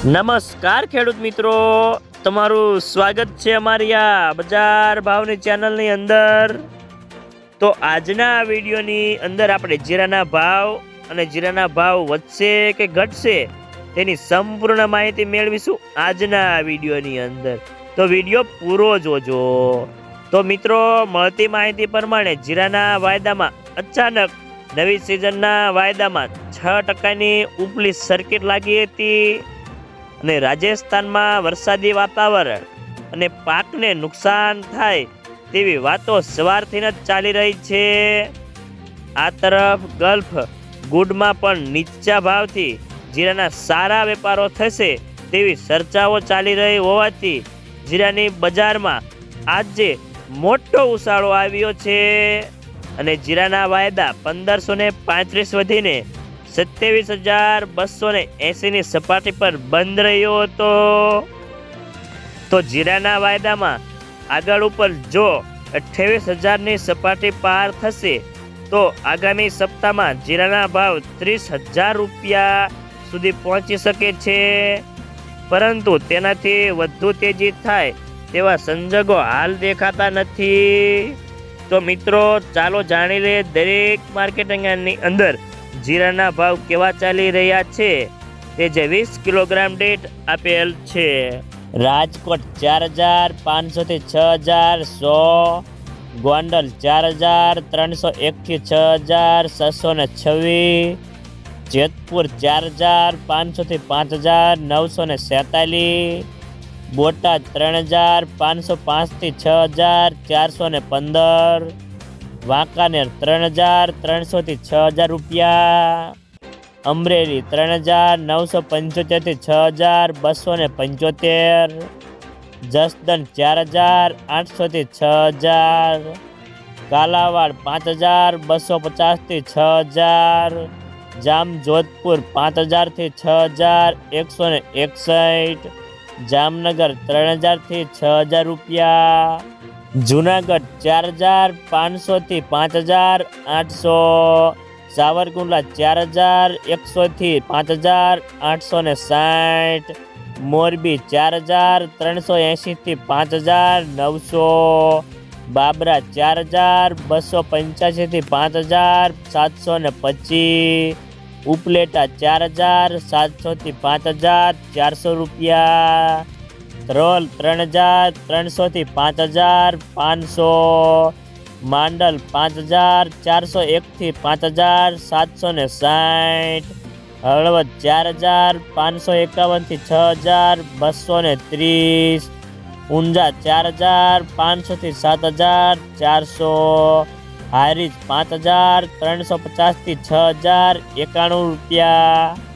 નમસ્કાર, ખેડૂત મિત્રો. તમારું સ્વાગત છે અમારી આ બજાર ભાવની ચેનલની અંદર. તો આજના વિડીયોની અંદર આપણે જીરાના ભાવ અને જીરાના ભાવ વધશે કે ઘટશે તેની સંપૂર્ણ માહિતી મેળવીશું આજના વિડીયોની અંદર. તો વીડિયો પૂરો જોજો. તો મિત્રો, મળતી માહિતી પ્રમાણે જીરાના વાયદામાં અચાનક નવી સિઝનના વાયદામાં છ ટકાની ઉપલી સર્કિટ લાગી હતી. અને રાજસ્થાનમાં વરસાદી વાતાવરણ અને પાકને નુકસાન થાય તેવી વાતો સવારથી જ ચાલી રહી છે. આ તરફ ગલ્ફ ગુડમાં પણ નીચા ભાવથી જીરાના સારા વેપારો થશે તેવી ચર્ચાઓ ચાલી રહી હોવાથી જીરાની બજારમાં આજે મોટો ઉછાળો આવ્યો છે અને જીરાના વાયદા પંદરસો ને પાંત્રીસ વધીને સત્યાવીસ હજાર બસો ને એંસીની સપાટી પર બંધ રહ્યો હતો. તો જીરાના વાયદામાં આગળ ઉપર જો અઠ્યાવીસ હજારની સપાટી પાર થશે, તો આગામી સપ્તાહમાં જીરાના ભાવ ત્રીસ હજાર રૂપિયા સુધી પહોંચી શકે છે. પરંતુ તેનાથી વધુ તેજી થાય તેવા સંજોગો હાલ દેખાતા નથી. તો મિત્રો, ચાલો જાણી લઈએ દરેક માર્કેટિંગની અંદર જીરાના ભાવ કેવા ચાલી રહ્યા છે તે જે વીસ કિલોગ્રામ દીઠ આપેલ છે. રાજકોટ ચાર હજાર પાંચસોથી છ હજાર સો, ગોંડલ ચાર હજાર ત્રણસો એકથી છ હજાર છસો ને છવ્વીસ, જેતપુર ચાર હજાર પાંચસોથી પાંચ હજાર નવસો ને સેતાલીસ, બોટાદ ત્રણ હજાર પાંચસો પાંચથી છ હજાર ચારસો ને પંદર વાંકાનેર ત્રણ હજાર ત્રણસોથી છ હજાર રૂપિયા. અમરેલી ત્રણ હજાર નવસો પંચોતેરથી છ હજાર બસો ને પંચોતેર. જસદન ચાર હજાર આઠસોથી છ હજાર. કાલાવાડ પાંચ હજાર બસો પચાસથી છ હજાર. જામજોધપુર પાંચ હજારથી છ હજાર એકસો ને એકસઠ. જામનગર ત્રણ હજારથી છ હજાર રૂપિયા. જુનાગઢ ચાર હજાર પાંચસોથી પાંચ હજાર આઠસો. સાવરકુંડલા ચાર હજાર એકસોથી પાંચ હજાર આઠસો ને સાઠ. મોરબી ચાર હજાર ત્રણસો એંશીથી પાંચ હજાર નવસો. બાબરા ચાર હજાર બસો પંચ્યાસીથી પાંચ હજાર સાતસો ને પચીસ. ઉપલેટા ચાર હજાર સાતસોથી પાંચ હજાર ચારસો રૂપિયા. ધ્રોલ ત્રણ હજાર, ત્રણસોથી પાંચ હજાર, પાંચસો માંડલ પાંચ હજાર, ચારસો એકથી પાંચ હજાર, સાતસો ને સાઠ, હળવદ ચાર હજાર, પાંચસો એકાવનથી છ હજાર, બસો ને ત્રીસ, ઊંઝા ચાર હજાર, પાંચસોથી સાત હજાર, ચારસો, હારીજ પાંચ હજાર, ત્રણસો પચાસથી છ હજાર, એકાણું રૂપિયા.